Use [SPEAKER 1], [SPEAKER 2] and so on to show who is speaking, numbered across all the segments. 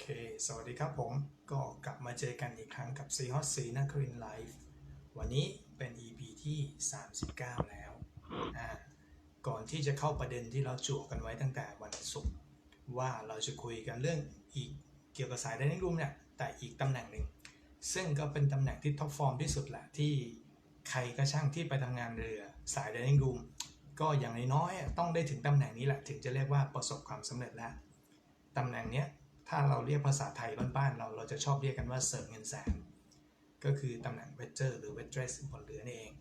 [SPEAKER 1] เค สวัสดีครับผม ก็กลับมาเจอกันอีกครั้งกับ c ีฮอตซีนักรินไลฟ์วันนี้เป็น EP ที่ 39 แล้ว อ่า ก่อนที่จะเข้าประเด็นที่เราจั่วกันไว้ตั้งแต่วันศุกร์ว่าเราจะคุยกันเรื่องอีกเกี่ยวกับสาย Dining Room เนี่ย แต่อีกตำแหน่งหนึ่ง ซึ่งก็เป็นตำแหน่งที่ท็อปฟอร์มที่สุดแหละที่ใครก็ช่างที่ไปทำงานเรือสาย Dining Room ก็อย่างน้อยๆต้องได้ถึงตำแหน่งนี้แหละถึงจะเรียกว่าประสบความสำเร็จแล้วตำแหน่งเนี้ย ถ้าเราเรียกภาษาไทยบ้านๆเราเราจะชอบเรียกกันว่าเสิร์ฟเงินแสนก็คือตำแหน่งเวเจอร์หรือเวทเทรสบนเรือนี่เอง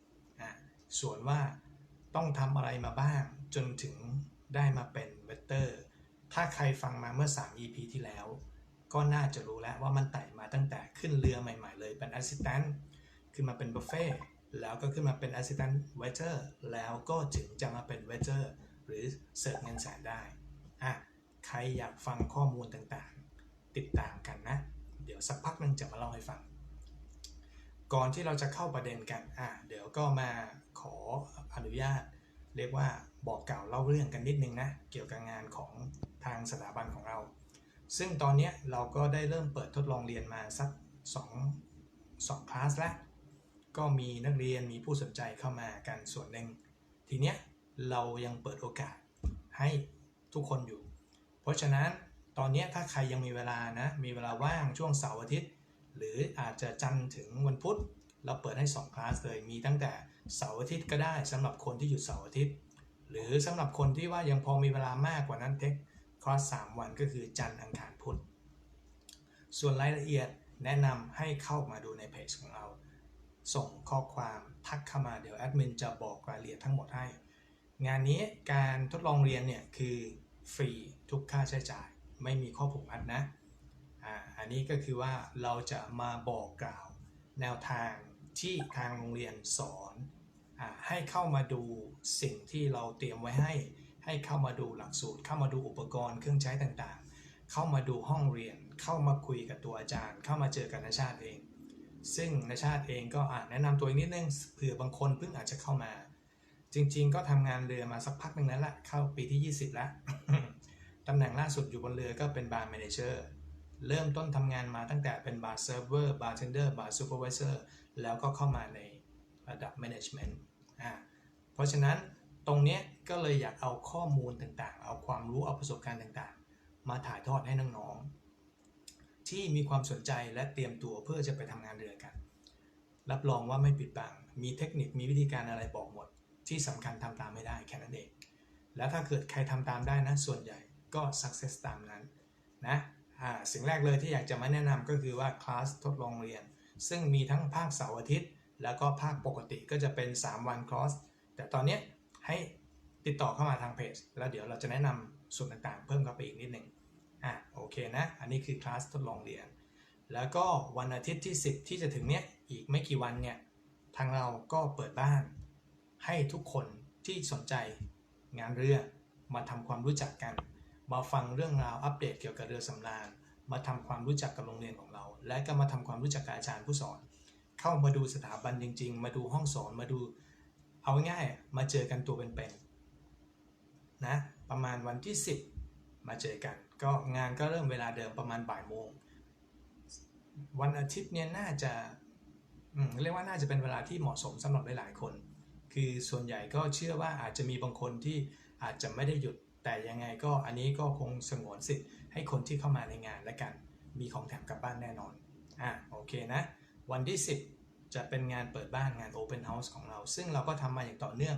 [SPEAKER 1] อะส่วนว่าต้องทำอะไรมาบ้างจนถึงได้มาเป็นเวเตอร์ถ้าใครฟังมาเมื่อ 3 EP ที่แล้ว ก็น่าจะรู้แล้วว่ามันไต่มาตั้งแต่ขึ้นเรือใหม่ๆเลยเป็น assistant ขึ้นมาเป็นบุฟเฟ่แล้วก็ขึ้นมาเป็น assistant waiter แล้วก็ถึงจะมาเป็น waiter หรือเสิร์ฟเงินแสนได้อะ ใครอยากฟังข้อมูลต่างๆ ติดตามกันนะ เดี๋ยวสักพักนึงจะมาเล่าให้ฟัง ก่อนที่เราจะเข้าประเด็นกันอะเดี๋ยวก็มาขออนุญาต เรียกว่าบอกกล่าวเล่าเรื่องกันนิดนึงนะเกี่ยวกับงานของทางสถาบันของเรา ซึ่งตอนนี้เราก็ได้เริ่มเปิดทดลองเรียนมาสัก2 2คลาสแล้วก็มีนักเรียนมีผู้สนใจเข้ามากันส่วนหนึ่งทีเนี้ยเรายังเปิดโอกาสให้ทุกคนอยู่ เพราะฉะนั้นตอนนี้ถ้าใครยังมีเวลานะมีเวลาว่างช่วงเสาร์อาทิตย์ หรืออาจจะจันทร์ถึงวันพุธเราเปิดให้2คลาสเลยมีตั้งแต่เสาร์อาทิตย์ก็ได้สำหรับคนที่หยุดเสาร์อาทิตย์ หรือสำหรับคนที่ว่ายังพอมีเวลามากกว่านั้นเทคคอร์ส3วันก็คือจันทร์อังคารพุธส่วนรายละเอียดแนะนำให้เข้ามาดูในเพจของเรา ส่งข้อความทักเข้ามาเดี๋ยวแอดมินจะบอกรายละเอียดทั้งหมดให้ งานนี้การทดลองเรียนเนี่ยคือ ฟรีทุกค่าใช้จ่าย ไม่มีข้อผูกมัดนะอ่าอันนี้ก็คือว่าเราจะมาบอกกล่าวแนวทางที่ทางโรงเรียนสอนอาให้เข้ามาดูสิ่งที่เราเตรียมไว้ให้ ให้เข้ามาดูหลักสูตร เข้ามาดูอุปกรณ์เครื่องใช้ต่างๆ เข้ามาดูห้องเรียน เข้ามาคุยกับตัวอาจารย์ เข้ามาเจอกันนชาติเอง ซึ่งนชาติเองก็อ่าแนะนำตัวเองนิดนึงเผื่อบางคนเพิ่งอาจจะเข้ามา จริง ๆ ก็ทำงานเรือมาสักพักหนึ่งแล้วละเข้าปีที่ 20 แล้วตำแหน่งล่าสุดอยู่บนเรือก็เป็นบาร์ m ม n นเจอร์เริ่มต้นทำงานมาตั้งแต่เป็นบาร์เซิร์ฟเวอร์บาร์เทนเดอร์บาร์ซูเปอร์วิเซอร์แล้วก็เข้ามาในระดับ Management อ่าเพราะฉะนั้นตรงนี้ก็เลยอยากเอาข้อมูลต่างๆ เอาความรู้เอาประสบการณ์ต่างๆ มาถ่ายทอดให้น้องๆ ที่มีความสนใจและเตรียมตัวเพื่อจะไปทำงานเรือกัน รับรองว่าไม่ปิดบังมีเทคนิคมีวิธีการอะไรบอกหมด ที่สำคัญทำตามไม่ได้แค่นั้นเอง แล้วถ้าเกิดใครทำตามได้นะส่วนใหญ่ก็ success ตามนั้นนะสิ่งแรกเลยที่อยากจะมาแนะนำก็คือว่าคลาสทดลองเรียน ซึ่งมีทั้งภาคเสาร์อาทิตย์ แล้วก็ภาคปกติก็จะเป็น 3 วันคลาสแต่ตอนนี้ให้ติดต่อเข้ามาทางเพจ แล้วเดี๋ยวเราจะแนะนำส่วนต่างๆ เพิ่มเข้าไปอีกนิดหนึ่งอะโอเคนะ อันนี้คือคลาสทดลองเรียน แล้วก็วันอาทิตย์ที่ 10 ที่จะถึงเนี้ยอีกไม่กี่วันเนี่ยทางเราก็เปิดบ้าน ให้ทุกคนที่สนใจงานเรือมาทำความรู้จักกัน มาฟังเรื่องราวอัปเดตเกี่ยวกับเรือสำราญ มาทำความรู้จักกับโรงเรียนของเรา และก็มาทำความรู้จักกับอาจารย์ผู้สอน เข้ามาดูสถาบันจริง ๆ มาดูห้องสอนมาดูเอาง่ายมาเจอกันตัวเป็นๆนะประมาณวันที่ 10 มาเจอกัน ก็งานก็เริ่มเวลาเดิมประมาณบ่ายโมงวันอาทิตย์เนี่ยน่าจะเรียกว่าน่าจะเป็นเวลาที่เหมาะสมสำหรับหลายๆคน คือส่วนใหญ่ก็เชื่อว่าอาจจะมีบางคนที่อาจจะไม่ได้หยุดแต่ยังไงก็อันนี้ก็คงสงวนสิทธิ์ให้คนที่เข้ามาในงานและกัน มีของแถมกลับบ้านแน่นอนอะโอเคนะ วันที่ 10 จะเป็นงานเปิดบ้านงาน Open House ของเรา ซึ่งเราก็ทำมาอย่างต่อเนื่อง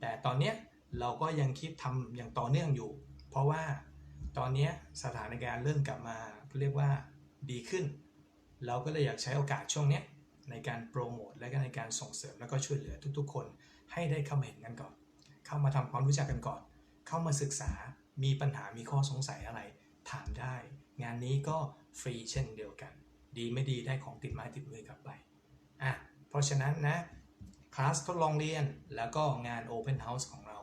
[SPEAKER 1] แต่ตอนเนี้ยเราก็ยังคิดทำอย่างต่อเนื่องอยู่ เพราะว่าตอนเนี้ยสถานการณ์เริ่มกลับมาเรียกว่าดีขึ้น เราก็เลยอยากใช้โอกาสช่วงเนี้ยในการโปรโมทและก็ในการส่งเสริมแล้วก็ช่วยเหลือทุกๆ คน ให้ได้เข้ามาเห็นกันก่อน เข้ามาทำความรู้จักกันก่อน เข้ามาศึกษา มีปัญหา มีข้อสงสัยอะไร ถามได้ งานนี้ก็ฟรีเช่นเดียวกัน ดีไม่ดีได้ของติดไม้ติดมือกลับไป อะ เพราะฉะนั้นนะ คลาสทดลองเรียน แล้วก็งาน Open House ของเรา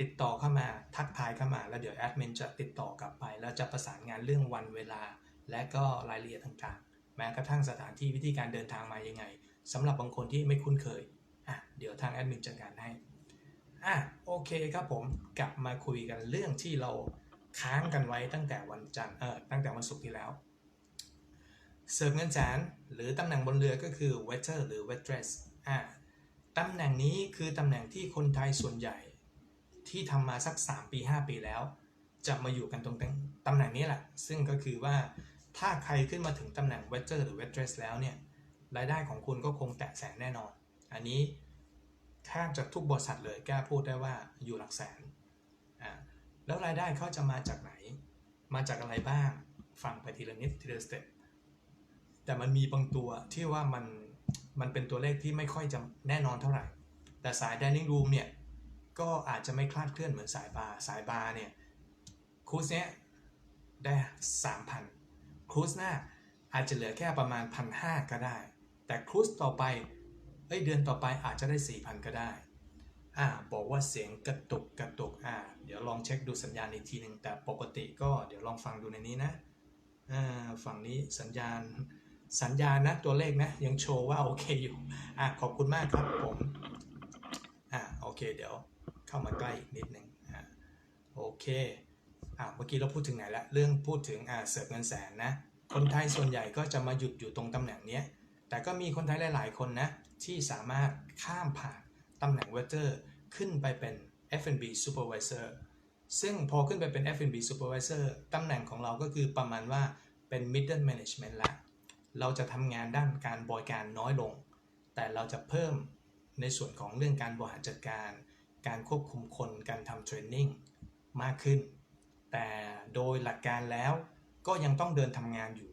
[SPEAKER 1] ติดต่อเข้ามา ทักทายเข้ามา แล้วเดี๋ยวแอดมินจะติดต่อกลับไป แล้วจะประสานงานเรื่องวันเวลา และก็รายละเอียดต่างๆ แม้กระทั่งสถานที่วิธีการเดินทางมายังไงสำหรับบางคนที่ไม่คุ้นเคย อะเดี๋ยวทางแอดมินจัดการให้อะโอเคครับผมกลับมาคุยกันเรื่องที่เราค้างกันไว้ตั้งแต่วันจันทร์เออตั้งแต่วันศุกร์ที่แล้วเสิร์ฟเงินแสนหรือตำแหน่งบนเรือก็คือ waiter หรือ waitress อ่าตำแหน่งนี้คือตำแหน่งที่คนไทยส่วนใหญ่ที่ทำมาสัก 3 ปี 5 ปีแล้ว จะมาอยู่กันตรงตำแหน่งนี้แหละ ซึ่งก็คือว่าถ้าใครขึ้นมาถึงตำแหน่ง waiter หรือ waitress แล้วเนี่ย รายได้ของคุณก็คงแตะแสนแน่นอน อันนี้แทบจะทุกบริษัทเลยกล้าพูดได้ว่าอยู่หลักแสนอ่าแล้วรายได้เขาจะมาจากไหน มาจากอะไรบ้าง ฟังไปทีละนิดทีละสเต็ปแต่มันมีบางตัวที่ว่ามันมันเป็นตัวเลขที่ไม่ค่อยจะแน่นอนเท่าไหร่ แต่สาย dining room เนี่ย ก็อาจจะไม่คลาดเคลื่อนเหมือนสายบาร์สายบาร์เนี่ยครูสเนี้ยได้ 3,000ครูสหน้าอาจจะเหลือแค่ประมาณ 1,500 ก็ได้ แต่ครูสต่อไป เอ้ยเดือนต่อไปอาจจะได้ 4,000 ก็ได้อ่าบอกว่าเสียงกระตุกกระตุกอ่าเดี๋ยวลองเช็คดูสัญญาณอีกทีหนึ่งแต่ปกติก็เดี๋ยวลองฟังดูในนี้นะอ่าฝั่งนี้สัญญาณสัญญาณนะตัวเลขนะ ยังโชว์ว่าโอเคอยู่อะขอบคุณมากครับผมอ่าโอเคเดี๋ยวเข้ามาใกล้อีกนิดหนึ่งอ่าโอเคอ่าเมื่อกี้เราพูดถึงไหนละเรื่องพูดถึงอ่าเสิร์ฟเงินแสนนะคนไทยส่วนใหญ่ก็จะมาหยุดอยู่ตรงตำแหน่งเนี้ย แต่ก็มีคนไทยหลาย ๆ คนนะ ที่สามารถข้ามผ่านตำแหน่ง waiter ขึ้นไปเป็น F&B supervisor ซึ่งพอขึ้นไปเป็น F&B supervisor ตำแหน่งของเราก็คือประมาณว่าเป็น middle management ละ เราจะทำงานด้านการบริการน้อยลง แต่เราจะเพิ่มในส่วนของเรื่องการบริหารจัดการ การควบคุมคน การทำเทรนนิ่งมากขึ้น แต่โดยหลักการแล้วก็ยังต้องเดินทำงานอยู่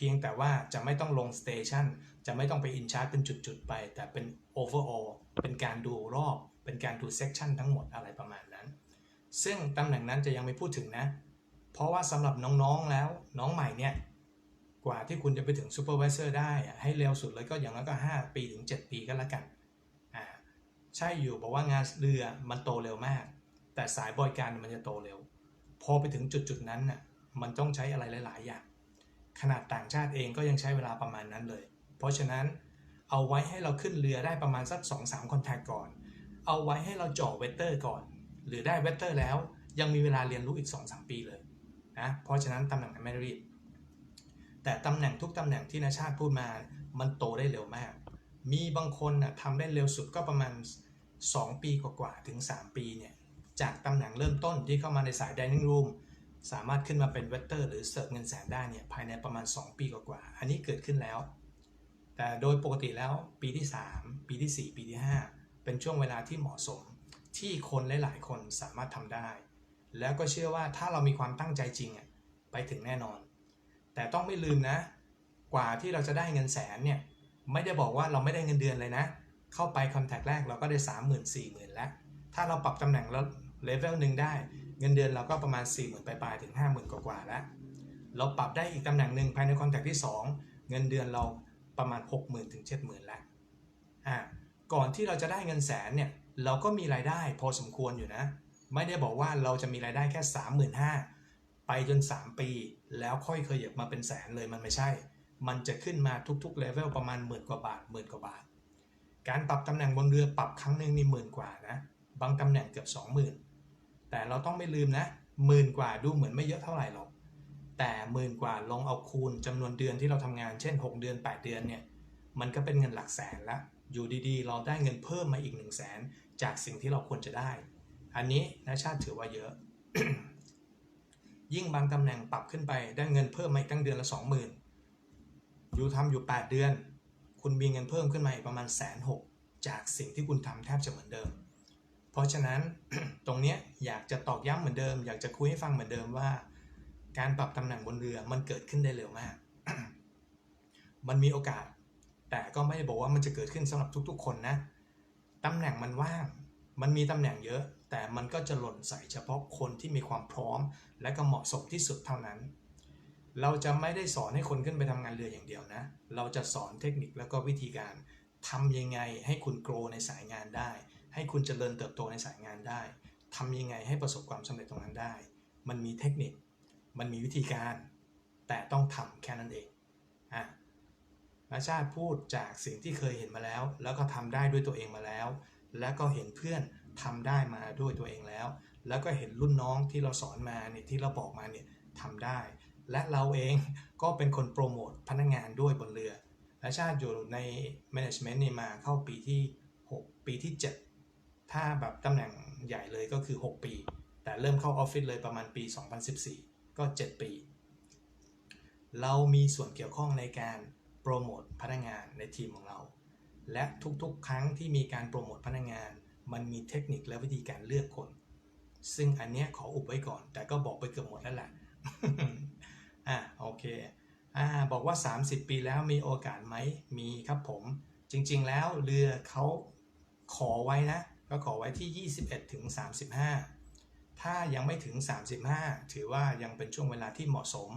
[SPEAKER 1] พียงแต่ว่าจะไม่ต้องลงสเตชันจะไม่ต้องไปอินชาร์จเป็นจุดๆไป แต่เป็น overall เป็นการดูรอบ เป็นการดูเซ c ชันทั้งหมดอะไรประมาณนั้น ซึ่งตำแหน่งนั้นจะยังไม่พูดถึงนะ เพราะว่าสำหรับน้องๆแล้วน้องใหม่เนี่ยกว่าที่คุณจะไปถึงซูเปอร์วิเซอร์ได้ให้เร็วสุดเลยก็อย่างน้อยก็ 5 ปีถึง 7 ปีก็แล้วกันอ่าใช่อยู่บอกว่างานเรือมันโตเร็วมาก แต่สายบริการมันจะโตเร็ว พอไปถึงจุดๆนั้นน่ะมันต้องใช้อะไรหลาย ๆ อย่าง ขนาดต่างชาติเองก็ยังใช้เวลาประมาณนั้นเลย เพราะฉะนั้นเอาไว้ให้เราขึ้นเรือได้ประมาณสัก2-3คอนแทคก่อน เอาไว้ให้เราจ่อเวเตอร์ก่อน หรือได้เวเตอร์แล้วยังมีเวลาเรียนรู้อีก 2-3 ปีเลยนะเพราะฉะนั้นตำแหน่งนั้นไม่รีบแต่ตำแหน่งทุกตำแหน่งที่นาชาติพูดมา มันโตได้เร็วมาก มีบางคนนะทำได้เร็วสุดก็ประมาณ 2 ปีกว่าๆถึง 3 ปีเนี่ยจากตำแหน่งเริ่มต้นที่เข้ามาในสาย dining room สามารถขึ้นมาเป็นเวเตอร์หรือเสิร์ฟเงินแสนได้เนี่ยภายในประมาณ 2 ปีกว่าๆอันนี้เกิดขึ้นแล้ว แต่โดยปกติแล้วปีที่ 3 ปีที่ 4 ปีที่ 5 เป็นช่วงเวลาที่เหมาะสมที่คนหลายๆ คนสามารถทำได้ แล้วก็เชื่อว่าถ้าเรามีความตั้งใจจริงอะไปถึงแน่นอน แต่ต้องไม่ลืมนะ กว่าที่เราจะได้เงินแสนเนี่ยไม่ได้บอกว่าเราไม่ได้เงินเดือนเลยนะ เข้าไปคอนแทคแรกเราก็ได้ 3 0 0 0 0 4 0 0 0 0 แล้ว ถ้าเราปรับตำแหน่งแล้วเลเวลหนึ่งได้ เงินเดือนเราก็ประมาณ 4 0,000ปลายๆถึง 50,000 กว่าๆแล้วเราปรับได้อีกตำแหน่งหนึ่งภายในคอนแทคที่ 2 เงินเดือนเราประมาณ 60,000ถึง70,000แล้วอ่าก่อนที่เราจะได้เงินแสนเนี่ยเราก็มีรายได้พอสมควรอยู่นะ ไม่ได้บอกว่าเราจะมีรายได้แค่ 35,000ไปจน 3 ปี แล้วค่อยเคยเหยียบมาเป็นแสนเลยมันไม่ใช่ มันจะขึ้นมาทุกๆเลเวลประมาณหมื่นกว่าบาทหมื่นกว่าบาท การปรับตำแหน่งบนเรือปรับครั้งหนึ่งนี่หมื่นกว่านะบางตำแหน่งเกือบ 20,000 แต่เราต้องไม่ลืมนะหมื่นกว่าดูเหมือนไม่เยอะเท่าไหร่หรอก แต่หมื่นกว่าลองเอาคูณจำนวนเดือนที่เราทำงานเช่น 6 เดือน 8 เดือนเนี่ยมันก็เป็นเงินหลักแสนละอยู่ดีๆ เราได้เงินเพิ่มมาอีก1 0 0 0 0แสนจากสิ่งที่เราควรจะได้ อันนี้นะชาติถือว่าเยอะ ยิ่งบางตำแหน่งปรับขึ้นไปได้เงินเพิ่มมาอีกตั้งเดือนละ 20,000อยู่ทำอยู่ 8 เดือน คุณมีเงินเพิ่มขึ้นมาอีกประมาณแสนหกจากสิ่งที่คุณทำแทบจะเหมือนเดิม เพราะฉะนั้นตรงเนี้ยอยากจะตอกย้ำเหมือนเดิม อยากจะคุยให้ฟังเหมือนเดิมว่า การปรับตำแหน่งบนเรือมันเกิดขึ้นได้เร็วมาก มันมีโอกาส แต่ก็ไม่ได้บอกว่ามันจะเกิดขึ้นสำหรับทุกๆ คนนะตำแหน่งมันว่าง มันมีตำแหน่งเยอะ แต่มันก็จะหล่นใส่เฉพาะคนที่มีความพร้อม และก็เหมาะสมที่สุดเท่านั้น เราจะไม่ได้สอนให้คนขึ้นไปทำงานเรืออย่างเดียวนะ เราจะสอนเทคนิคแล้วก็วิธีการทำยังไงให้คุณโกรในสายงานได้ ให้คุณเจริญเติบโตในสายงานได้ทำยังไงให้ประสบความสำเร็จตรงนั้นได้ มันมีเทคนิค มันมีวิธีการ แต่ต้องทำแค่นั้นเองอะนาชาติพูดจากสิ่งที่เคยเห็นมาแล้ว แล้วก็ทำได้ด้วยตัวเองมาแล้ว แล้วก็เห็นเพื่อนทำได้มาด้วยตัวเองแล้ว แล้วก็เห็นรุ่นน้องที่เราสอนมาเนี่ยที่เราบอกมาเนี่ยทำได้ และเราเองก็เป็นคนโปรโมทพนักงานด้วยบนเรือและชาติอยู่ใน management นี่มาเข้าปีที่ 6 ปีที่ 7 ถ้าแบบตำแหน่งใหญ่เลยก็คือ 6 ปี แต่เริ่มเข้าออฟฟิศเลยประมาณปี 2014 ก็ 7 ปี เรามีส่วนเกี่ยวข้องในการโปรโมทพนักงานในทีมของเรา และทุกๆ ครั้งที่มีการโปรโมทพนักงาน มันมีเทคนิคและวิธีการเลือกคน ซึ่งอันเนี้ยขออุบไว้ก่อน แต่ก็บอกไปเกือบหมดแล้วแหละอะโอเคอ่าบอกว่า 30 ปีแล้วมีโอกาสไหมมีครับผม จริงๆแล้วเรือเขาขอไว้นะ ก็ขอไว้ที่ 21ถึง35 ถ้ายังไม่ถึง 35 ถือว่ายังเป็นช่วงเวลาที่เหมาะสม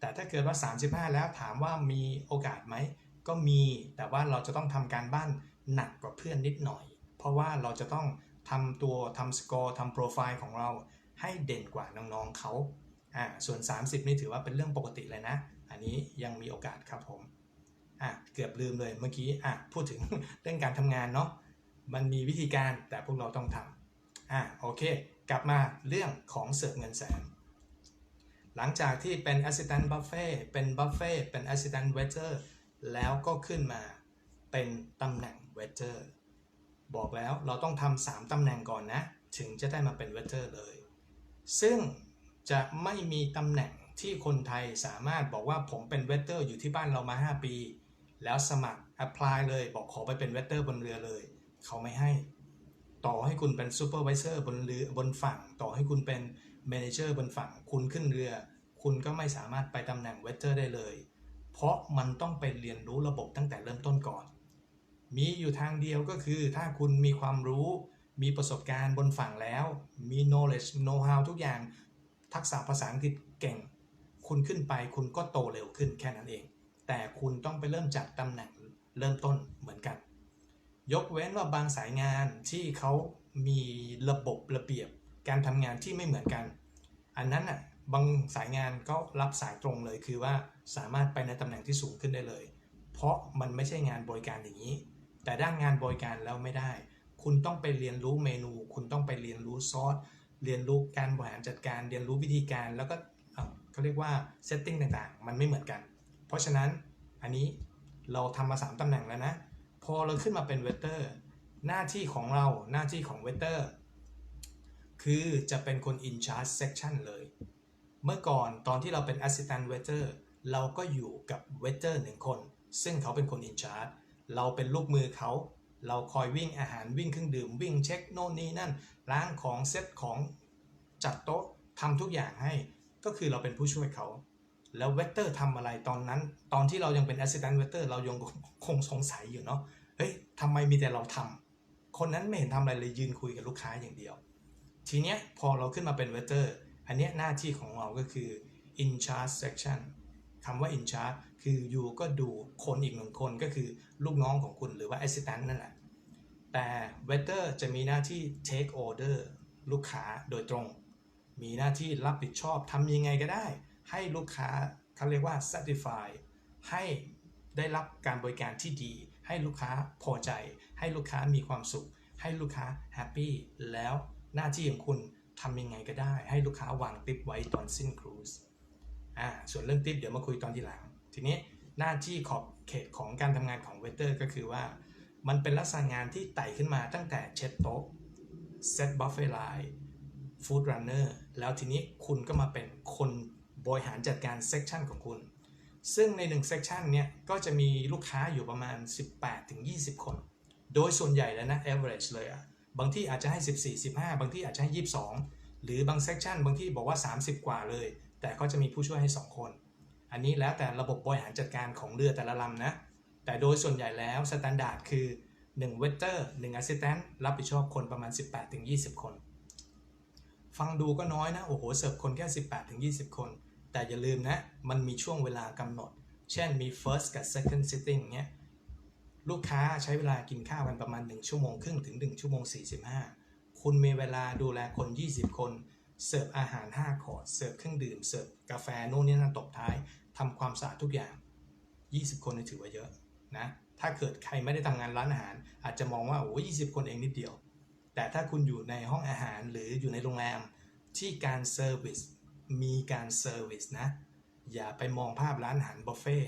[SPEAKER 1] แต่ถ้าเกิดว่า 35 แล้วถามว่ามีโอกาสไหม ก็มี แต่ว่าเราจะต้องทำการบ้านหนักกว่าเพื่อนนิดหน่อย เพราะว่าเราจะต้องทำตัวทำสกอร์ทำโปรไฟล์ของเราให้เด่นกว่าน้องๆเขาอ่าส่วน 30 นี่ถือว่าเป็นเรื่องปกติเลยนะ อันนี้ยังมีโอกาสครับผมอะเกือบลืมเลยเมื่อกี้อะพูดถึงเรื่องการทำงานเนาะ มันมีวิธีการแต่พวกเราต้องทำอะโอเค กลับมาเรื่องของเสิร์ฟเงินแสน หลังจากที่เป็น Assistant Buffet เป็น Buffet เป็น Assistant Waiter แล้วก็ขึ้นมาเป็นตำแหน่ง Waiter บอกแล้วเราต้องทำสามตำแหน่งก่อนนะ ถึงจะได้มาเป็น Waiter เลย ซึ่งจะไม่มีตำแหน่งที่คนไทยสามารถบอกว่าผมเป็น Waiter อยู่ที่บ้านเรามา 5 ปี แล้วสมัคร apply เลยบอกขอไปเป็น Waiter บนเรือเลย เขาไม่ให้ ต่อให้คุณเป็น Supervisor บนเรือบนฝั่ง ต่อให้คุณเป็น Manager บนฝั่ง คุณขึ้นเรือ คุณก็ไม่สามารถไปตำแหน่ง Waiter ได้เลย เพราะมันต้องไปเรียนรู้ระบบตั้งแต่เริ่มต้นก่อน มีอยู่ทางเดียวก็คือถ้าคุณมีความรู้ มีประสบการณ์บนฝั่งแล้ว มี knowledge know how ทุกอย่าง ทักษะภาษาอังกฤษเก่ง คุณขึ้นไปคุณก็โตเร็วขึ้นแค่นั้นเอง แต่คุณต้องไปเริ่มจากตำแหน่งเริ่มต้นเหมือนกัน ยกเว้นว่าบางสายงานที่เขามีระบบระเบียบการทำงานที่ไม่เหมือนกัน อันนั้นอะบางสายงานก็รับสายตรงเลยคือว่าสามารถไปในตำแหน่งที่สูงขึ้นได้เลย เพราะมันไม่ใช่งานบริการอย่างนี้ แต่ด้านงานบริการแล้วไม่ได้ คุณต้องไปเรียนรู้เมนู คุณต้องไปเรียนรู้ซอสเรียนรู้การบริหารจัดการ เรียนรู้วิธีการแล้วก็เขาเรียกว่าเซตติ้งต่างๆ มันไม่เหมือนกัน เพราะฉะนั้นอันนี้เราทำมา 3ตำแหน่งแล้วนะ อเราขึ้นมาเป็นเวเตอร์ หน้าที่ของเราหน้าที่ของเวเตอร์ คือจะเป็นคน in charge section เลย เมื่อก่อนตอนที่เราเป็น assistant waiter เราก็อยู่กับ waiter หนึ่งคน ซึ่งเขาเป็นคน in charge เราเป็นลูกมือเขา เราคอยวิ่งอาหารวิ่งเครื่องดื่ม วิ่งเช็คโน่นนี่นั่นล้างของเซ็ตของจัดโต๊ะทำทุกอย่างให้ก็คือเราเป็นผู้ช่วยเขา แล้วเวเตอร์ทำอะไรตอนนั้น ตอนที่เรายังเป็น assistant waiter เรายังคงสงสัยอยู่เนาะ เฮ้ยทำไมมีแต่เราทำคนนั้นไม่เห็นทำอะไรเลยยืนคุยกับลูกค้าอย่างเดียว ทีเนี้ยพอเราขึ้นมาเป็นเวเตอร์อันเนี้ยหน้าที่ของเราก็คือ in charge section คำว่า in charge คืออยู่ก็ดูคนอีกหนึ่งคนก็คือลูกน้องของคุณหรือว่า assistant นั่นแหละ แต่เวเตอร์จะมีหน้าที่ take order ลูกค้าโดยตรง มีหน้าที่รับผิดชอบทำยังไงก็ได้ ให้ลูกค้าเขาเรียกว่า satisfy ให้ได้รับการบริการที่ดี ให้ลูกค้าพอใจ ให้ลูกค้ามีความสุข ให้ลูกค้าแฮปปี้แล้วหน้าที่ของคุณทำยังไงก็ได้ ให้ลูกค้าวางติปไว้ตอนสิ้นครูซอ่าส่วนเรื่องติปเดี๋ยวมาคุยตอนทีหลัง ทีนี้หน้าที่ขอบเขตของการทำงานของเวเตอร์ก็คือว่า มันเป็นลักษณะงานที่ไต่ขึ้นมาตั้งแต่เช็ดโต๊ะเซตบัฟเฟ่ไลน์ฟู้ดรันเนอร์แล้วทีนี้คุณก็มาเป็นคนบริหารจัดการเซกชันของคุณ ซึ่งใน1เซกชันเนี่ยก็จะมีลูกค้าอยู่ประมาณ 18-20 คน โดยส่วนใหญ่แล้วนะ average เลยอะบางที่อาจจะให้ 14 15 บางที่อาจจะให้ 22 หรือบางเซกชันบางที่บอกว่า 30 กว่าเลย แต่ก็จะมีผู้ช่วยให้ 2 คน อันนี้แล้วแต่ระบบบริหารจัดการของเรือแต่ละลำนะ แต่โดยส่วนใหญ่แล้วสแตนดาร์ดคือ1เวเตอร์1 a s s i s t a n t รับผิดชอบคนประมาณ 18-20 คน ฟังดูก็น้อยนะ โอ้โห เสิร์ฟคนแค่ 18-20 คน แต่อย่าลืมนะ มันมีช่วงเวลากำหนด เช่นมี first กับ second sitting เงี้ยลูกค้าใช้เวลากินข้าวกันประมาณ 1 ชั่วโมงครึ่งถึง 1 ชั่วโมง 45 คุณมีเวลาดูแลคน 20 คน เสิร์ฟอาหาร5คอร์สเสิร์ฟเครื่องดื่ม เสิร์ฟกาแฟโน่นนี่นั่นตบท้ายทำความสะอาดทุกอย่าง 20 คนนี่ถือว่าเยอะนะถ้าเกิดใครไม่ได้ทำงานร้านอาหาร อาจจะมองว่าโอ้ยี่สิบคนเองนิดเดียว แต่ถ้าคุณอยู่ในห้องอาหารหรืออยู่ในโรงแรมที่การเซอร์วิส มีการเซอร์วิสนะ อย่าไปมองภาพร้านอาหารบุฟเฟ่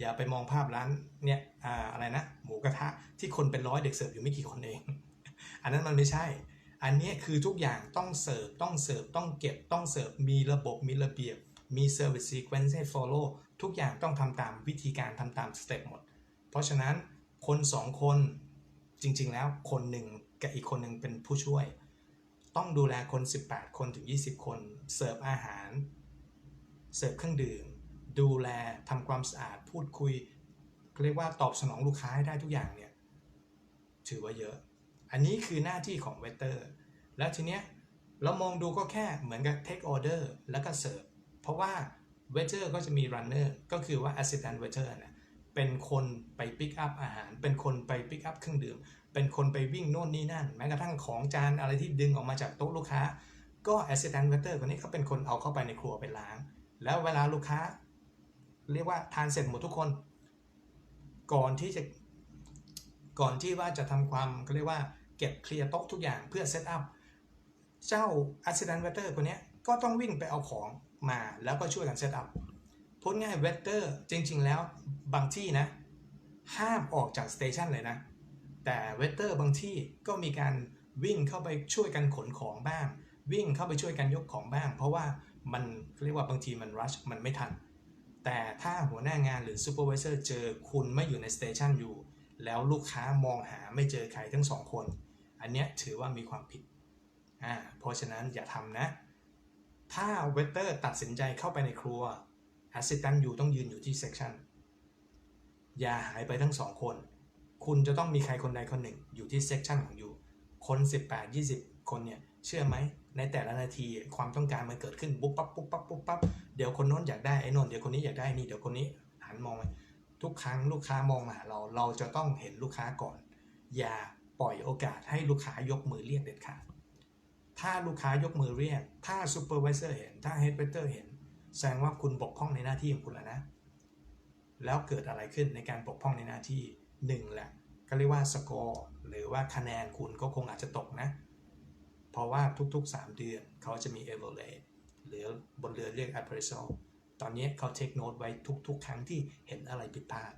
[SPEAKER 1] อย่าไปมองภาพร้านเนี่ยออะไรนะ หมูกระทะที่คนเป็นร้อยเด็กเสิร์ฟอยู่ไม่กี่คนเอง อันนั้นมันไม่ใช่ อันนี้คือทุกอย่างต้องเสิร์ฟต้องเสิร์ฟต้องเก็บต้องเสิร์ฟมีระบบมีระเบียบ มีเซอร์วิสซีเควนซ์ให้ follow ทุกอย่างต้องทำตามวิธีการทำตามสเต็ปหมด เพราะฉะนั้นคนสองคนจริงๆแล้วคนหนึ่งกับอีกคนหนึ่งเป็นผู้ช่วย ต้องดูแลคน 18 คนถึง 20 คน เสิร์ฟอาหาร เสิร์ฟเครื่องดื่ม ดูแลทำความสะอาด พูดคุย เรียกว่าตอบสนองลูกค้าให้ได้ทุกอย่างเนี่ย ถือว่าเยอะ อันนี้คือหน้าที่ของเวเตอร์ แล้วทีเนี้ยเรามองดูก็แค่เหมือนกับ take order แล้วก็เสิร์ฟ เพราะว่าเวเตอร์ก็จะมี runner ก็คือว่า assistant waiter นะเป็นคนไป pick up อาหาร เป็นคนไป pick up เครื่องดื่ม เป็นคนไปวิ่งโน่นนี่นั่น แม้กระทั่งของจานอะไรที่ดึงออกมาจากโต๊ะลูกค้า ก็ assistant waiter คนนี้เขาเป็นคนเอาเข้าไปในครัวไปล้าง แล้วเวลาลูกค้า เรียกว่าทานเสร็จหมดทุกคน ก่อนที่จะก่อนที่ว่าจะทำความเขาเรียกว่าเก็บเคลียร์โต๊ะทุกอย่างเพื่อเซตอัพเจ้า assistant waiter คนนี้ก็ต้องวิ่งไปเอาของมาแล้วก็ช่วยกันเซตอัพพูดง่ายเวเตอร์จริง ๆ แล้วบางที่นะ ห้ามออกจากสเตชันเลยนะ แต่เวเตอร์บางที่ก็มีการวิ่งเข้าไปช่วยกันขนของบ้าง วิ่งเข้าไปช่วยกันยกของบ้าง เพราะว่ามันเรียกว่าบางทีมันรัชมันไม่ทัน แต่ถ้าหัวหน้างานหรือซูเปอร์วิเซอร์เจอคุณไม่อยู่ในสเตชันอยู่ แล้วลูกค้ามองหาไม่เจอใครทั้งสองคน อันเนี้ยถือว่ามีความผิดอ่าเพราะฉะนั้นอย่าทำนะ ถ้าเวเตอร์ตัดสินใจเข้าไปในครัวแอสซิสแตนต์อยู่ต้องยืนอยู่ที่เซ c ชันอย่าหายไปทั้งสองคน คุณจะต้องมีใครคนใดคนหนึ่งอยู่ที่เซ c ชันของอยู่คน18 20 คนเนี่ยเชื่อไหมในแต่ละนาทีความต้องการมันเกิดขึ้นปุ๊บปั๊บปุ๊บปั๊บปุ๊บปั๊บเดี๋ยวคนโน้นอยากได้ไอ้นนเดี๋ยวคนนี้อยากได้นี่เดี๋ยวคนนี้หันมองไปทุกครั้งลูกค้ามองมาหาเราเราจะต้องเห็นลูกค้าก่อน อย่าปล่อยโอกาสให้ลูกค้ายกมือเรียกเด็ดขาดถ้าลูกค้ายกมือเรียก ถ้าซูเปอร์วิเซอร์เห็น ถ้าเฮดเวเตอร์เห็น แสดงว่าคุณบกพร่องในหน้าที่ของคุณแล้วนะ แล้วเกิดอะไรขึ้นในการบกพร่องในหน้าที่ หนึ่งแหละก็เรียกว่าสกอร์หรือว่าคะแนนคุณก็คงอาจจะตกนะ เพราะว่าทุกๆ 3 เดือนเขาจะมี evaluate หรือบนเรือเรียก appraisal ตอนนี้เขา take note ไว้ทุกๆ ครั้งที่เห็นอะไรผิดพลาด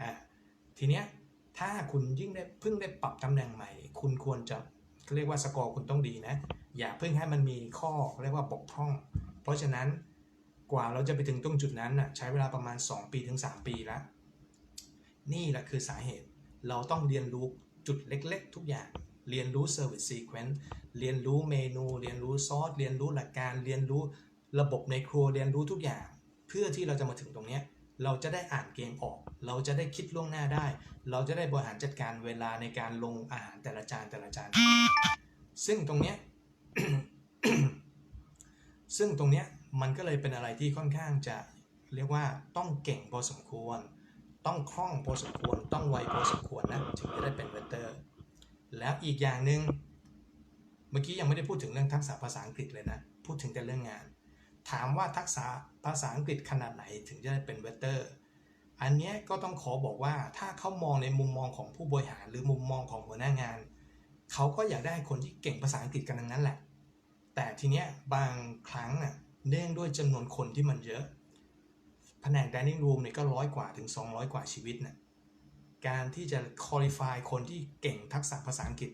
[SPEAKER 1] อะทีเนี้ยถ้าคุณยิ่งได้เพิ่งได้ปรับตำแหน่งใหม่ คุณควรจะเรียกว่าสกอร์คุณต้องดีนะ อย่าเพิ่งให้มันมีข้อเรียกว่าบกพร่อง เพราะฉะนั้นกว่าเราจะไปถึงตรงจุดนั้นน่ะใช้เวลาประมาณ 2 ปีถึง 3 ปีแล้ว นี่แหละคือสาเหตุ เราต้องเรียนรู้จุดเล็กๆ ทุกอย่าง เรียนรู้ Service Sequence เรียนรู้เมนู เรียนรู้ซอส เรียนรู้หลักการ เรียนรู้ระบบในครัว เรียนรู้ทุกอย่าง เพื่อที่เราจะมาถึงตรงนี้ เราจะได้อ่านเกมออก เราจะได้คิดล่วงหน้าได้ เราจะได้บริหารจัดการเวลาในการลงอาหารแต่ละจานแต่ละจาน ซึ่งตรงเนี้ย ซึ่งตรงเนี้ยมันก็เลยเป็นอะไรที่ค่อนข้างจะเรียกว่าต้องเก่งพอสมควร ต้องคล่องพอสมควร ต้องไวพอสมควรนะถึงจะได้เป็นเวเตอร์ แล้วอีกอย่างหนึ่งเมื่อกี้ยังไม่ได้พูดถึงเรื่องทักษะภาษาอังกฤษเลยนะ พูดถึงแต่เรื่องงาน ถามว่าทักษะภาษาอังกฤษขนาดไหนถึงจะได้เป็นเวเตอร์ อันนี้ก็ต้องขอบอกว่าถ้าเขามองในมุมมองของผู้บริหารหรือมุมมองของหัวหน้างาน เขาก็อยากได้คนที่เก่งภาษาอังกฤษกันทั้งนั้นแหละ แต่ทีเนี้ยบางครั้งน่ะเนื่องด้วยจำนวนคนที่มันเยอะ แผนก dining room เนี่ยก็ร้อยกว่าถึง 200 กว่าชีวิตน่ะการที่จะ qualify คนที่เก่งทักษะภาษาอังกฤษ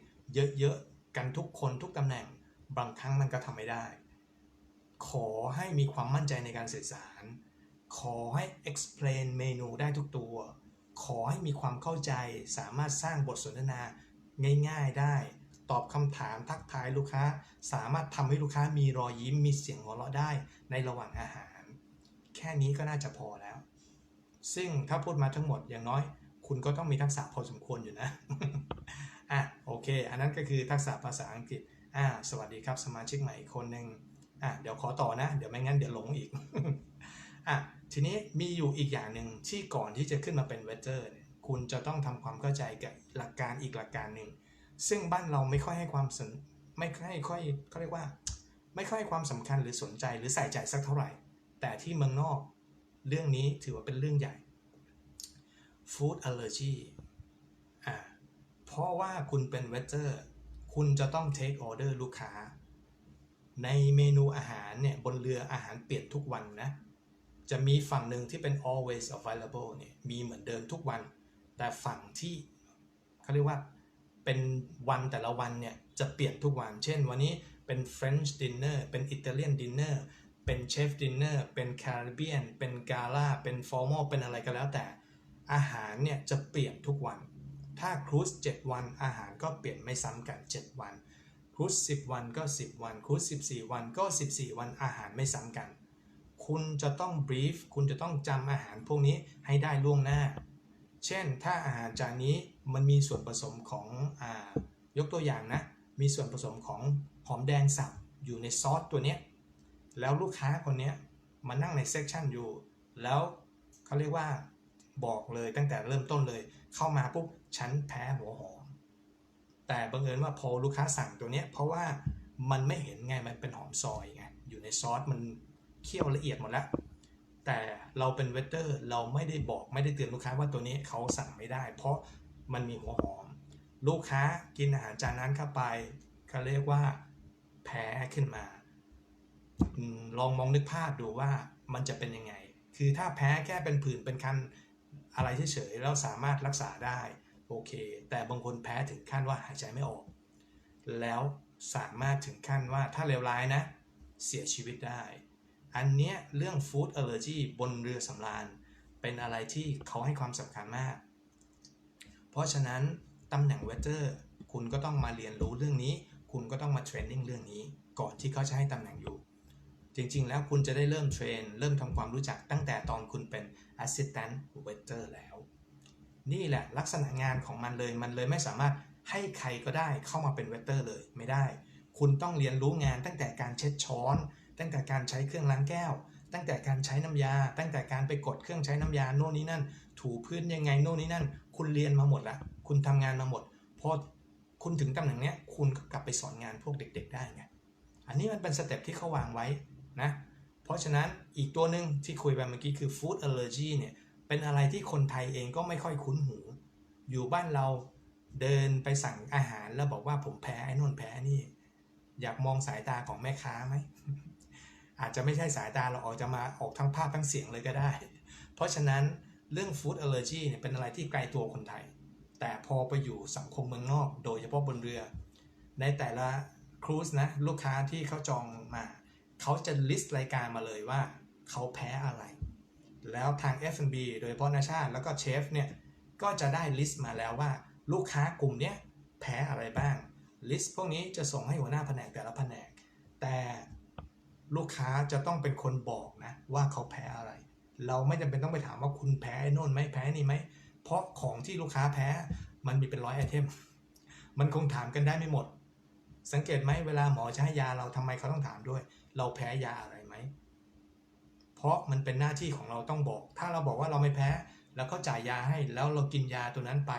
[SPEAKER 1] เยอะๆ กันทุกคนทุกตำแหน่งบางครั้งมันก็ทำไม่ได้ ขอให้มีความมั่นใจในการสื่อสาร ขอให้ explain เมนูได้ทุกตัว ขอให้มีความเข้าใจสามารถสร้างบทสนทนาง่ายๆได้ ตอบคำถามทักทายลูกค้า สามารถทำให้ลูกค้ามีรอยยิ้มมีเสียงหัวเราะได้ในระหว่างอาหาร แค่นี้ก็น่าจะพอแล้ว ซึ่งถ้าพูดมาทั้งหมดอย่างน้อย คุณก็ต้องมีทักษะพอสมควรอยู่นะอะโอเค อันนั้นก็คือทักษะภาษาอังกฤษอ่าสวัสดีครับสมาชิกใหม่อีกคนหนึ่งอะเดี๋ยวขอต่อนะ เดี๋ยวไม่งั้นเดี๋ยวหลงอีกอะทีนี้มีอยู่อีกอย่างหนึ่งที่ก่อนที่จะขึ้นมาเป็นเวเตอร์คุณจะต้องทำความเข้าใจกับหลักการอีกหลักการหนึ่งซึ่งบ้านเราไม่ค่อยให้ความสนไม่ค่อยค่อยเขาเรียกว่า ไม่ค่อยให้ความสำคัญหรือสนใจหรือใส่ใจสักเท่าไหร่ แต่ที่เมืองนอกเรื่องนี้ถือว่าเป็นเรื่องใหญ่ Food allergy อ่าเพราะว่าคุณเป็นเวเตอร์ คุณจะต้อง take order ลูกค้า ในเมนูอาหารเนี่ย บนเรืออาหารเปลี่ยนทุกวันนะ จะมีฝั่งหนึ่งที่เป็น always available เนี่ย มีเหมือนเดิมทุกวัน แต่ฝั่งที่เขาเรียกว่าเป็นวันแต่ละวันเนี่ย จะเปลี่ยนทุกวัน เช่นวันนี้เป็น French dinner เป็น Italian dinner เป็นเชฟดินเนอร์เป็นแคริบเบียน เป็นกาล่า เป็นฟอร์มอลเป็นอะไรก็แล้วแต่ อาหารเนี่ยจะเปลี่ยนทุกวัน ถ้าครูซ7วัน อาหารก็เปลี่ยนไม่ซ้ำกัน 7 วัน ครูซ10 วันก็ 10 วัน ครูซ14 วันก็ 14 วันอาหารไม่ซ้ำกัน คุณจะต้องบรีฟคุณจะต้องจำอาหารพวกนี้ให้ได้ล่วงหน้า เช่น ถ้าอาหารจานนี้มันมีส่วนผสมของอ่ายกตัวอย่างนะ มีส่วนผสมของหอมแดงสับอยู่ในซอสตัวเนี้ย แล้วลูกค้าคนนี้มานั่งในเซกชันอยู่ แล้วเขาเรียกว่าบอกเลยตั้งแต่เริ่มต้นเลย เข้ามาปุ๊บฉันแพ้หัวหอม แต่บังเอิญว่าพอลูกค้าสั่งตัวเนี้ยเพราะว่ามันไม่เห็นไงมันเป็นหอมซอยไงอยู่ในซอสมันเคี่ยวละเอียดหมดแล้ว แต่เราเป็นเวเตอร์เราไม่ได้บอกไม่ได้เตือนลูกค้าว่าตัวนี้เขาสั่งไม่ได้ เพราะมันมีหัวหอม ลูกค้ากินอาหารจานนั้นเข้าไปเขาเรียกว่าแพ้ขึ้นมา ลองมองนึกภาพดูว่ามันจะเป็นยังไง คือถ้าแพ้แค่เป็นผื่นเป็นคันอะไรเฉยๆแล้วสามารถรักษาได้โอเค แต่บางคนแพ้ถึงขั้นว่าหายใจไม่ออก แล้วสามารถถึงขั้นว่าถ้าเลวร้ายนะ เสียชีวิตได้ อันเนี้ยเรื่อง food allergy บนเรือสำราญ เป็นอะไรที่เขาให้ความสำคัญมาก เพราะฉะนั้นตำแหน่งเวเตอร์คุณก็ต้องมาเรียนรู้เรื่องนี้ คุณก็ต้องมาเทรนนิ่งเรื่องนี้ ก่อนที่เขาจะให้ตำแหน่งอยู่ จริงๆ แล้วคุณจะได้เริ่มเทรน เริ่มทำความรู้จักตั้งแต่ตอนคุณเป็น assistant waiter แล้ว นี่แหละลักษณะงานของมันเลยมันเลยไม่สามารถให้ใครก็ได้เข้ามาเป็นเวเตอร์เลยไม่ได้ คุณต้องเรียนรู้งานตั้งแต่การเช็ดช้อน ตั้งแต่การใช้เครื่องล้างแก้ว ตั้งแต่การใช้น้ำยา ตั้งแต่การไปกดเครื่องใช้น้ำยาโน่นนี่นั่น ถูพื้นยังไงโน่นนี่นั่น คุณเรียนมาหมดละคุณทำงานมาหมดพอคุณถึงตำแหน่งเนี้ยคุณก็กลับไปสอนงานพวกเด็ก ๆ ได้ไงอันนี้มันเป็นสเต็ปที่เขาวางไว้ นะเพราะฉะนั้นอีกตัวหนึ่งที่คุยไปเมื่อกี้คือ food allergy เนี่ยเป็นอะไรที่คนไทยเองก็ไม่ค่อยคุ้นหู อยู่บ้านเราเดินไปสั่งอาหารแล้วบอกว่าผมแพ้ไอ้นู่นแพ้นี่ อยากมองสายตาของแม่ค้าไหม อาจจะไม่ใช่สายตาเราออกจะมาออกทั้งภาพทั้งเสียงเลยก็ได้ เพราะฉะนั้นเรื่อง food allergy เนี่ยเป็นอะไรที่ไกลตัวคนไทย แต่พอไปอยู่สังคมเมืองนอก โดยเฉพาะบนเรือ ในแต่ละครูซนะลูกค้าที่เขาจองมา เขาจะ list รายการมาเลยว่าเขาแพ้อะไร แล้วทาง F&B โดยเฉพาะนาชาติแล้วก็เชฟเนี่ยก็จะได้ list มาแล้วว่า ลูกค้ากลุ่มเนี้ยแพ้อะไรบ้าง ลิสต์พวกนี้จะส่งให้หัวหน้าแผนกแต่ละแผนก แต่ลูกค้าจะต้องเป็นคนบอกนะว่าเขาแพ้อะไร เราไม่จำเป็นต้องไปถามว่าคุณแพ้ไอ้โน่นไหมแพ้นี่ไหม เพราะของที่ลูกค้าแพ้มันมีเป็นร้อยไอเทม มันคงถามกันได้ไม่หมด สังเกตไหมเวลาหมอจะให้ยาเราทำไมเขาต้องถามด้วย เราแพ้ยาอะไรไหม เพราะมันเป็นหน้าที่ของเราต้องบอก ถ้าเราบอกว่าเราไม่แพ้ แล้วก็จ่ายยาให้แล้วเรากินยาตัวนั้นไป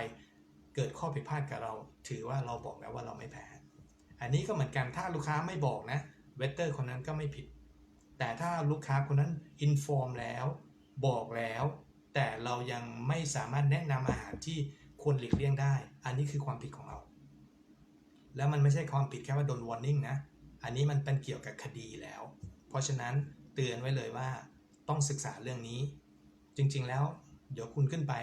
[SPEAKER 1] เกิดข้อผิดพลาดกับเรา ถือว่าเราบอกแล้วว่าเราไม่แพ้ อันนี้ก็เหมือนกันถ้าลูกค้าไม่บอกนะเวเตอร์คนนั้นก็ไม่ผิด แต่ถ้าลูกค้าคนนั้นอินฟอร์มแล้ว บอกแล้ว แต่เรายังไม่สามารถแนะนำอาหารที่ควรหลีกเลี่ยงได้ อันนี้คือความผิดของเรา แล้วมันไม่ใช่ความผิดแค่ว่าโดนวอร์นิ่งนะ อันนี้มันเป็นเกี่ยวกับคดีแล้ว เพราะฉะนั้นเตือนไว้เลยว่าต้องศึกษาเรื่องนี้ จริง ๆ แล้ว เดี๋ยวคุณขึ้นไป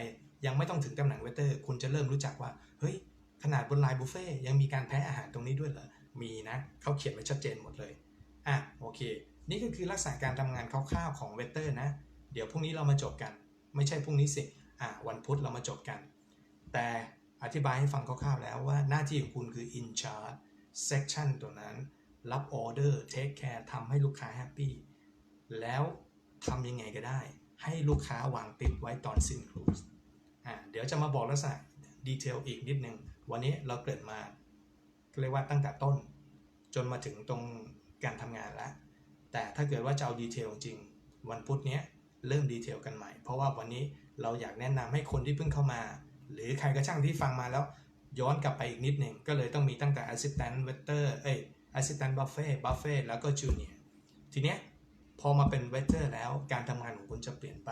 [SPEAKER 1] ยังไม่ต้องถึงตำแหน่งเวเตอร์ คุณจะเริ่มรู้จักว่า เฮ้ย ขนาดบนไลน์บุฟเฟ่ยังมีการแพ้อาหารตรงนี้ด้วยเหรอ มีนะเขาเขียนไว้ชัดเจนหมดเลย อะ โอเค นี่ก็คือลักษณะการทำงานคร่าวๆของเวเตอร์นะ เดี๋ยวพรุ่งนี้เรามาจบกัน ไม่ใช่พรุ่งนี้สิ อะ วันพุธเรามาจบกัน แต่อธิบายให้ฟังคร่าวๆแล้วว่าหน้าที่ของคุณคือ in charge section ตัวนั้น รับออเดอร์ take care ทำให้ลูกค้าแฮปปี้แล้วทำยังไงก็ได้ ให้ลูกค้าวางติดไว้ตอนสิ้นครูสอ่าเดี๋ยวจะมาบอกลักษณะดีเทลอีกนิดนึง วันนี้เราเกิดมาเรียกว่าตั้งแต่ต้น จนมาถึงตรงการทำงานแล้ว แต่ถ้าเกิดว่าจะเอาดีเทลจริง วันพุธเนี้ยเริ่มดีเทลกันใหม่ เพราะว่าวันนี้เราอยากแนะนำให้คนที่เพิ่งเข้ามา หรือใครก็ช่างที่ฟังมาแล้วย้อนกลับไปอีกนิดหนึ่งก็เลยต้องมีตั้งแต่ assistant waiter เอ้ย assistant buffet buffet แล้วก็ junior ทีเนี้ยพอมาเป็น waiter แล้วการทำงานของคุณจะเปลี่ยนไป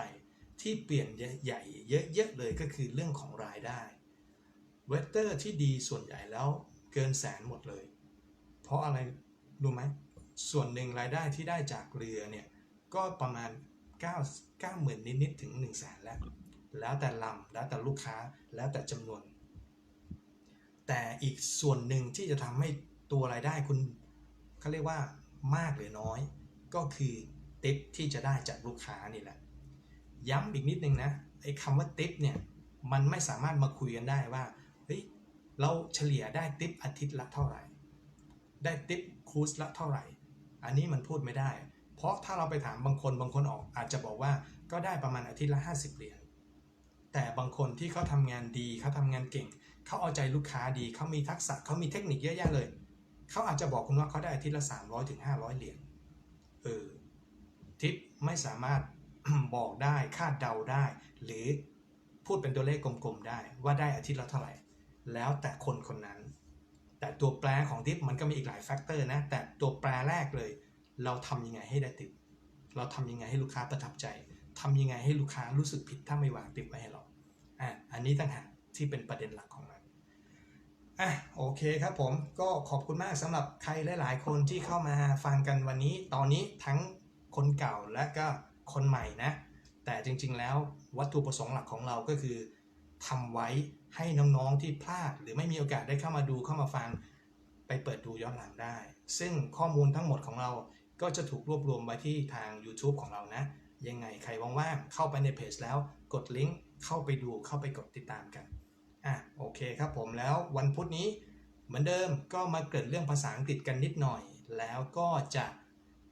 [SPEAKER 1] ที่เปลี่ยนใหญ่เยอะๆเลยก็คือเรื่องของรายได้เวเตอร์ที่ดีส่วนใหญ่แล้วเกินแสนหมดเลย เพราะอะไรรู้ไหมส่วนหนึ่งรายได้ที่ได้จากเรือเนี่ยก็ประมาณ 9 9หมื่นนิดๆถึง1 0 0 0 0แสนแล้ว แล้วแต่ลำแล้วแต่ลูกค้าแล้วแต่จำนวน แต่อีกส่วนหนึ่งที่จะทำให้ ตัวรายได้คุณเขาเรียกว่ามากหรือน้อย ก็คือติปที่จะได้จากลูกค้านี่แหละ ย้ำอีกนิดนึงนะไอ้คำว่าติปเนี่ยมันไม่สามารถมาคุยกันได้ว่าเฮ้ยเราเฉลี่ยได้ติปอาทิตย์ละเท่าไหร่ ได้ติปครูสละเท่าไหร่ อันนี้มันพูดไม่ได้ เพราะถ้าเราไปถามบางคนบางคนออกอาจจะบอกว่าก็ได้ประมาณอาทิตย์ละ 50 เหรียญแต่บางคนที่เขาทำงานดีเขาทำงานเก่ง เขาเอาใจลูกค้าดีเขามีทักษะเขามีเทคนิคเยอะแยะเลย เขาอาจจะบอกคุณว่าเขาได้อาทิตย์ละ300ถึง500 เหรียญเออทิปไม่สามารถบอกได้คาดเดาได้ หรือพูดเป็นตัวเลขกลมๆได้ว่าได้อาทิตย์ละเท่าไหร่ แล้วแต่คนคนนั้น แต่ตัวแปรของทิปมันก็มีอีกหลายแฟกเตอร์นะ แต่ตัวแปรแรกเลย เราทำยังไงให้ได้ติปเราทำยังไงให้ลูกค้าประทับใจทำยังไงให้ลูกค้ารู้สึกผิดถ้าไม่วางติปไว้ให้เราอะอันนี้ต่างหากที่เป็นประเด็นหลักของมัน อะโอเคครับผมก็ขอบคุณมากสำหรับใครหลาย ๆ คนที่เข้ามาฟังกันวันนี้ ตอนนี้ทั้งคนเก่าและก็คนใหม่นะ แต่จริง ๆ แล้ววัตถุประสงค์หลักของเราก็คือทำไว้ให้น้อง ๆ ที่พลาดหรือไม่มีโอกาสได้เข้ามาดูเข้ามาฟัง ไปเปิดดูย้อนหลังได้ ซึ่งข้อมูลทั้งหมดของเราก็จะถูกรวบรวมไว้ที่ทาง YouTube ของเรานะ ยังไงใครว่าง ๆ เข้าไปในเพจแล้วกดลิงก์เข้าไปดูเข้าไปกดติดตามกัน อะโอเคครับผมแล้ววันพุธนี้เหมือนเดิมก็มาเกิดเรื่องภาษาอังกฤษกันนิดหน่อย แล้วก็จะ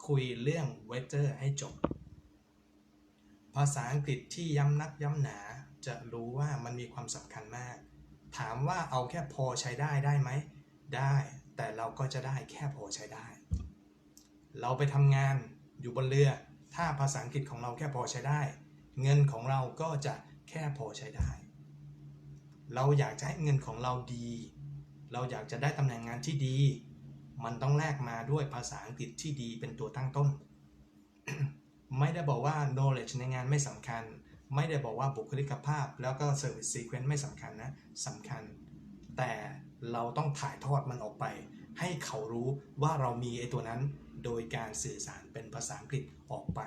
[SPEAKER 1] คุยเรื่อง weather ให้จบ ภาษาอังกฤษที่ย้ำนักย้ำหนาจะรู้ว่ามันมีความสำคัญมาก ถามว่าเอาแค่พอใช้ได้ได้ไหม ได้ แต่เราก็จะได้แค่พอใช้ได้ เราไปทำงานอยู่บนเรือ ถ้าภาษาอังกฤษของเราแค่พอใช้ได้ เงินของเราก็จะแค่พอใช้ได้ เราอยากจะให้เงินของเราดี เราอยากจะได้ตำแหน่งงานที่ดี มันต้องแลกมาด้วยภาษาอังกฤษที่ดีเป็นตัวตั้งต้น ไม่ได้บอกว่า knowledge ในงานไม่สำคัญ ไม่ได้บอกว่าบุคลิกภาพ แล้วก็ service sequence ไม่สำคัญนะสำคัญ แต่เราต้องถ่ายทอดมันออกไป ให้เขารู้ว่าเรามีไอ้ตัวนั้น โดยการสื่อสารเป็นภาษาอังกฤษออกไป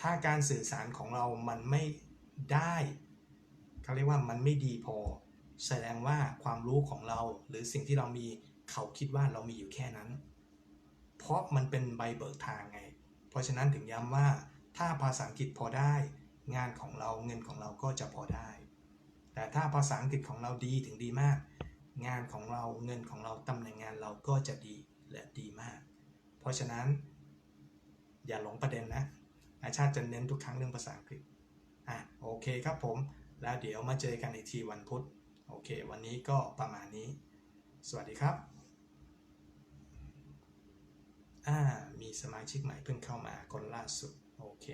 [SPEAKER 1] ถ้าการสื่อสารของเรามันไม่ได้ เขาเรียกว่ามันไม่ดีพอ แสดงว่าความรู้ของเราหรือสิ่งที่เรามีเขาคิดว่าเรามีอยู่แค่นั้น เพราะมันเป็นใบเบิกทางไง เพราะฉะนั้นถึงย้ำว่าถ้าภาษาอังกฤษพอได้ งานของเราเงินของเราก็จะพอได้ แต่ถ้าภาษาอังกฤษของเราดีถึงดีมาก งานของเราเงินของเราตำแหน่งงานเราก็จะดีและดีมาก เพราะฉะนั้น อย่าหลงประเด็นนะอาชาติจะเน้นทุกครั้งเรื่องภาษาอังกฤษอะโอเคครับผม แล้วเดี๋ยวมาเจอกันอีกทีวันพุธโอเค วันนี้ก็ประมาณนี้ สวัสดีครับอ่ามีสมาชิกใหม่เพิ่งเข้ามาคนล่าสุด โอเค